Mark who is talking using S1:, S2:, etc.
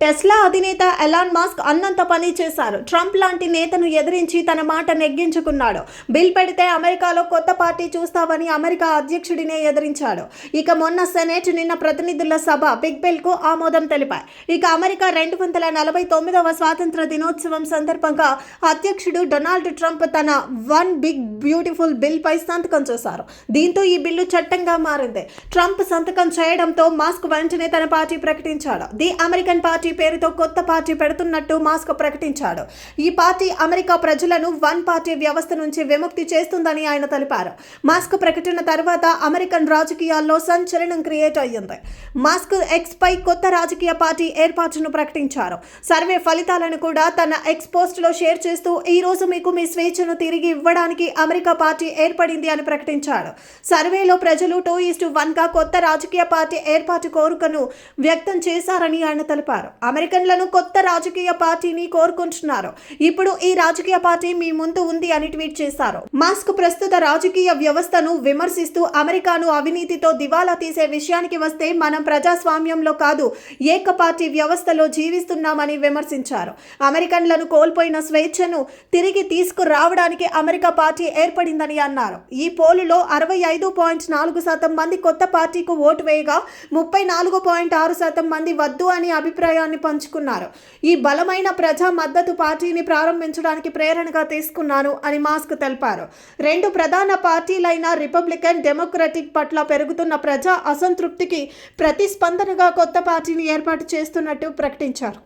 S1: Tesla అధినేత Elon Musk అన్నంత పని చేశారు. ట్రంప్ లాంటి నేతను ఎదిరించి తన మాట నెగ్గించుకున్నాడు. బిల్ పెడితే అమెరికాలో కొత్త పార్టీ చూస్తావని అమెరికా అధ్యక్షుడినే ఎదిరించాడు. ఇక మొన్న సెనేట్ నిన్న ప్రతినిధుల సభ బిగ్ బిల్కు ఆమోదం తెలిపాయి. ఇక అమెరికా రెండు వందల నలభై తొమ్మిదవ స్వాతంత్ర దినోత్సవం సందర్భంగా అధ్యక్షుడు డొనాల్డ్ ట్రంప్ తన వన్ బిగ్ బ్యూటిఫుల్ బిల్పై సంతకం చేశారు. దీంతో ఈ బిల్లు చట్టంగా మారింది. ట్రంప్ సంతకం చేయడంతో మాస్క్ వెంటనే తన పార్టీ ప్రకటించాడు. ది అమెరికన్ పార్టీ పేరుతో కొత్త పార్టీ పెడుతున్నట్టు మాస్క్ ప్రకటించాడు. ఈ పార్టీ అమెరికా ప్రజలను వన్ పార్టీ వ్యవస్థ నుంచి విముక్తి చేస్తుందని ఆయన తెలిపారు. మాస్క్ ప్రకటన తర్వాత అమెరికన్ రాజకీయాల్లో సంచలనం క్రియేట్ అయ్యింది. మాస్క్ ఎక్స్ పై కొత్త రాజకీయ పార్టీ ఏర్పాటును ప్రకటించారు. సర్వే ఫలితాలను కూడా తన ఎక్స్ పోస్ట్లో షేర్ చేస్తూ ఈ రోజు మీకు మీ స్వేచ్ఛను తిరిగి ఇవ్వడానికి అమెరికా పార్టీ ఏర్పడింది అని ప్రకటించాడు సర్వేలో ప్రజలు టూ ఈస్ట్ వన్గా కొత్త రాజకీయ పార్టీ ఏర్పాటు కోరికను వ్యక్తం చేశారని ఆయన తెలిపారు. అమెరికన్లను కొత్త రాజకీయ పార్టీని కోరుకుంటున్నారు. ఇప్పుడు ఈ రాజకీయ పార్టీ మీ ముందు ఉంది అని ట్వీట్ చేశారు. మాస్క్ ప్రస్తుత రాజకీయ వ్యవస్థను విమర్శిస్తూ అమెరికాను అవినీతితో దివాలా తీసే విషయానికి వస్తే మనం ప్రజాస్వామ్యంలో కాదు ఏక పార్టీ వ్యవస్థలో జీవిస్తున్నామని విమర్శించారు. అమెరికన్లను కోల్పోయిన స్వేచ్ఛను తిరిగి తీసుకురావడానికి అమెరికా పార్టీ ఏర్పడిందని అన్నారు. ఈ పోలులో అరవై ఐదు పాయింట్ నాలుగు శాతం మంది కొత్త పార్టీకు ఓటు వేయగా ముప్పై నాలుగు పాయింట్ ఆరు శాతం మంది వద్దు అని అభిప్రాయాన్ని పంచుకున్నారు. ఈ బలమైన ప్రజా మద్దతు పార్టీని ప్రారంభించడానికి ప్రేరణగా తీసుకున్నాను అని మాస్క్ తెలిపారు. రెండు ప్రధాన పార్టీలైన రిపబ్లికన్ డెమోక్రటిక్ పట్ల పెరుగుతున్న ప్రజా అసంతృప్తికి ప్రతిస్పందనగా కొత్త పార్టీని ఏర్పాటు చేస్తున్నట్టు ప్రకటించారు.